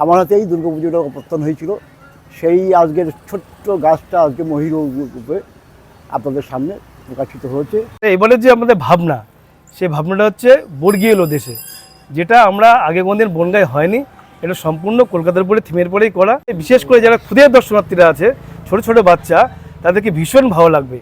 আমার হাতেই দুর্গাপুজোটা অপত্তন হয়েছিল সেই আজকের ছোট্ট গাছটা আজকে মহির রূপে আপনাদের সামনে প্রকাশিত হয়েছে এবারে যে আমাদের ভাবনা সেই ভাবনাটা হচ্ছে বর্গীয় এলো দেশে যেটা আমরা আগে কোনদিন বনগায় হয়নি এটা সম্পূর্ণ কলকাতার উপরে থিমের পরেই করা বিশেষ করে যারা ক্ষুদে দর্শনার্থীরা আছে ছোট ছোট বাচ্চা তাদেরকে ভীষণ ভালো লাগবে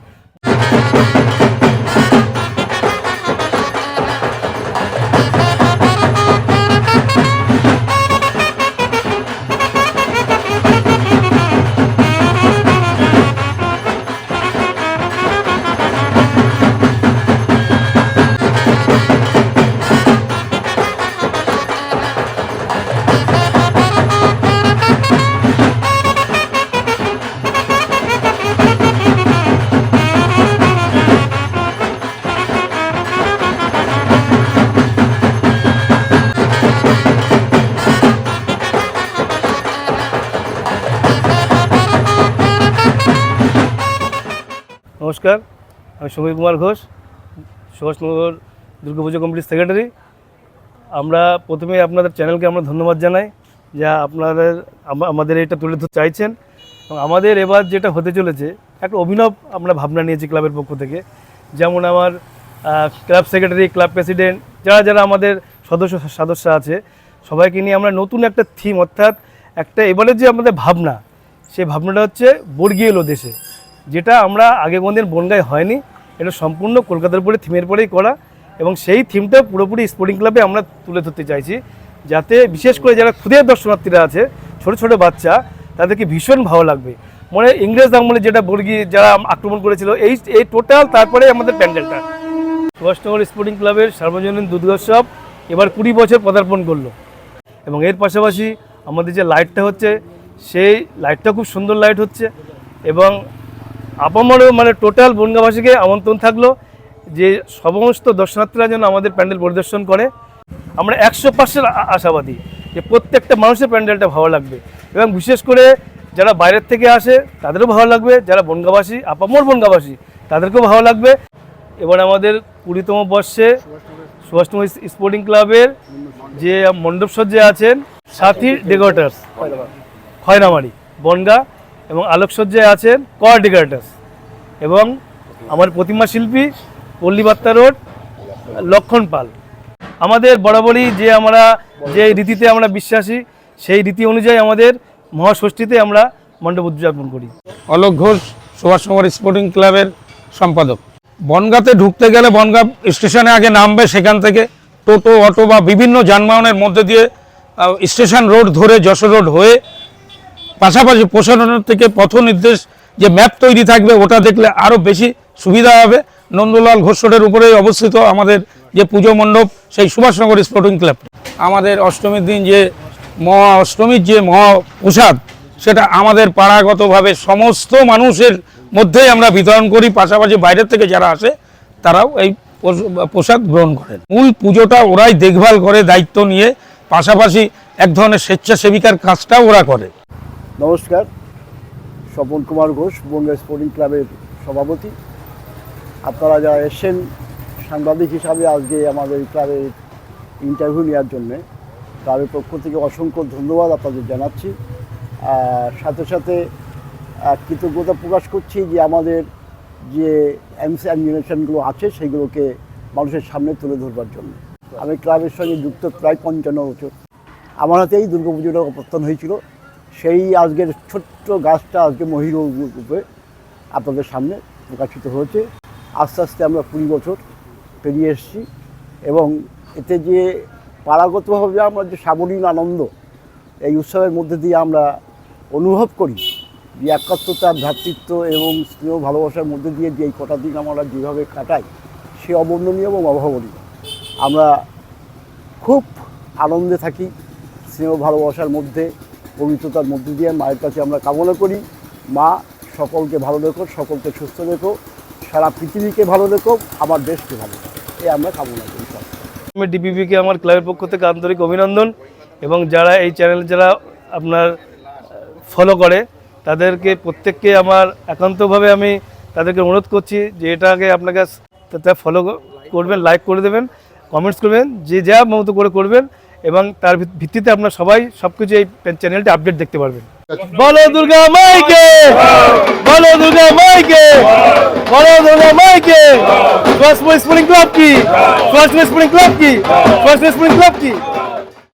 নমস্কার, আমি সমীর কুমার ঘোষ সুভাষনগর দুর্গাপুজো কমিটির সেক্রেটারি আমরা প্রথমে আপনাদের চ্যানেলকে আমরা ধন্যবাদ জানাই, যা আপনাদের আমাদের এটা তুলে ধরতে চাইছেন। এবং আমাদের এবার যেটা হতে চলেছে, একটা অভিনব আমরা ভাবনা নিয়েছি ক্লাবের পক্ষ থেকে। যেমন আমার ক্লাব সেক্রেটারি ক্লাব প্রেসিডেন্ট যারা যারা আমাদের সদস্য সদস্য আছে, সবাইকে নিয়ে আমরা নতুন একটা থিম অর্থাৎ একটা এবারে যে আমাদের ভাবনা, সেই ভাবনাটা হচ্ছে বর্গীয় এলো দেশে। যেটা আমরা আগে কোনদিন বনগায় হয়নি, এটা সম্পূর্ণ কলকাতার উপরে থিমের পরেই করা এবং সেই থিমটা পুরোপুরি স্পোর্টিং ক্লাবে আমরা তুলে ধরতে চাইছি। যাতে বিশেষ করে যারা ক্ষুদে দর্শনার্থীরা আছে, ছোট ছোট বাচ্চা, তাদেরকে ভীষণ ভালো লাগবে। মানে ইংরেজ আমলে যেটা বর্গী যারা আক্রমণ করেছিল, এই এই টোটাল তারপরে আমাদের প্যান্ডেলটা। সুভাষনগর স্পোর্টিং ক্লাবের সার্বজনীন দুর্গোৎসব এবার কুড়ি বছর পদার্পণ করল। এবং এর পাশাপাশি আমাদের যে লাইটটা হচ্ছে, সেই লাইটটা খুব সুন্দর লাইট হচ্ছে এবং আপামরও মানে টোটাল বনগাবাসীকে আমন্ত্রণ থাকল যে সমস্ত দর্শনার্থীরা যেন আমাদের প্যান্ডেল পরিদর্শন করে। আমরা একশো পার্সেন্ট আশাবাদী যে প্রত্যেকটা মানুষের প্যান্ডেলটা ভালো লাগবে এবং বিশেষ করে যারা বাইরের থেকে আসে তাদেরও ভালো লাগবে, যারা বনগাবাসী আপামর বনগাবাসী তাদেরকেও ভালো লাগবে। এবার আমাদের কুড়িতম বর্ষে সুভাষনগর স্পোর্টিং ক্লাবের যে মণ্ডপ সজ্জা আছেন সাথী ডেকোরেটার্স, খয়রামারি, বনগা। এবং আলোকসজ্জায় আছেন কর ডেকোরেটার্স এবং আমার প্রতিমা শিল্পী পল্লীবার্তা রোড, লক্ষণ পাল। আমাদের বরাবরই যে আমরা যে রীতিতে আমরা বিশ্বাসী, সেই রীতি অনুযায়ী আমাদের মহাষষ্ঠীতে আমরা মণ্ডপ উদযাপন করি। অলোক ঘোষ সুভাষনগর স্পোর্টিং ক্লাবের সম্পাদক। বনগাঁতে ঢুকতে গেলে বনগাঁ স্টেশনে আগে নামবে সেখান থেকে। টোটো, অটো বা বিভিন্ন যানবাহনের মধ্যে দিয়ে স্টেশন রোড ধরে যশোর রোড হয়ে পাশাপাশি প্রশাসনের থেকে পথ নির্দেশ যে ম্যাপ তৈরি থাকবে, ওটা দেখলে আরও বেশি সুবিধা হবে। নন্দলাল ঘোষ রোডের উপরেই অবস্থিত আমাদের যে পুজো মণ্ডপ, সেই সুভাষনগর স্পোর্টিং ক্লাব। আমাদের অষ্টমীর দিন যে মহা অষ্টমীর যে মহা প্রসাদ, সেটা আমাদের পাড়াগতভাবে সমস্ত মানুষের মধ্যেই আমরা বিতরণ করি। পাশাপাশি বাইরের থেকে যারা আসে, তারাও এই প্রসাদ গ্রহণ করেন। মূল পুজোটা ওরাই দেখভাল করে, দায়িত্ব নিয়ে, পাশাপাশি এক ধরনের স্বেচ্ছাসেবিকার কাজটাও ওরা করে। নমস্কার, স্বপন কুমার ঘোষ বঙ্গ স্পোর্টিং ক্লাবের সভাপতি। আপনারা যারা এসেছেন সাংবাদিক হিসাবে আজকে আমাদের ক্লাবের ইন্টারভিউ নেওয়ার জন্যে, ক্লাবের পক্ষ থেকে অসংখ্য ধন্যবাদ আপনাদের জানাচ্ছি। সাথে সাথে কৃতজ্ঞতা প্রকাশ করছি যে আমাদের যে এমসি অ্যানিমেশনগুলো আছে, সেগুলোকে মানুষের সামনে তুলে ধরবার জন্য। আমি ক্লাবের সঙ্গে যুক্ত প্রায় পঞ্চান্ন বছর। আমার হাতেই দুর্গাপুজোটা অপত্তন হয়েছিল। সেই আজকের ছোট্ট গাছটা আজকে মহির রূপে আপনাদের সামনে প্রকাশিত হয়েছে। আস্তে আস্তে আমরা কুড়ি বছর পেরিয়ে এসেছি এবং এতে যে পাড়াগতভাবে আমরা যে সাবলীল আনন্দ, এই উৎসবের মধ্যে দিয়ে আমরা অনুভব করি, যে একাত্মতা ভ্রাতৃত্ব এবং স্নেহ ভালোবাসার মধ্যে দিয়ে যে এই কটা দিন আমরা যেভাবে কাটাই, সে অবর্ণনীয় এবং অভাবনীয়। আমরা খুব আনন্দে থাকি স্নেহ ভালোবাসার মধ্যে পবিত্রতার মধ্যে দিয়ে মায়ের কাছে আমরা কামনা করি। মা, সকলকে ভালো রেখো, সকলকে সুস্থ রেখো, সারা পৃথিবীকে ভালো রেখো, আমার দেশকে ভালো রেখো। এই আমরা কামনা করি আমি ডিপিপিকে আমার ক্লাবের পক্ষ থেকে আন্তরিক অভিনন্দন এবং যারা এই চ্যানেল, যারা আপনার ফলো করে, তাদেরকে প্রত্যেককে আমার একান্তভাবে আমি তাদেরকে অনুরোধ করছি যে এটাকে আপনাকে ফলো করবেন লাইক করে দেবেন কমেন্টস করবেন, যে যা মতো করে করবেন এবং তার ভিত- ভিত্তিতে আপনারা সবাই সবকিছু এই চ্যানেলটি আপডেট দেখতে পারবেন। বলো দুর্গা মাইকে! বলো দুর্গা মাইকে! বলো দুর্গা মাইকে! ফার্স্ট স্পোর্টিং ক্লাব কি? ফার্স্ট স্পোর্টিং ক্লাব কি? ফার্স্ট স্পোর্টিং ক্লাব কি?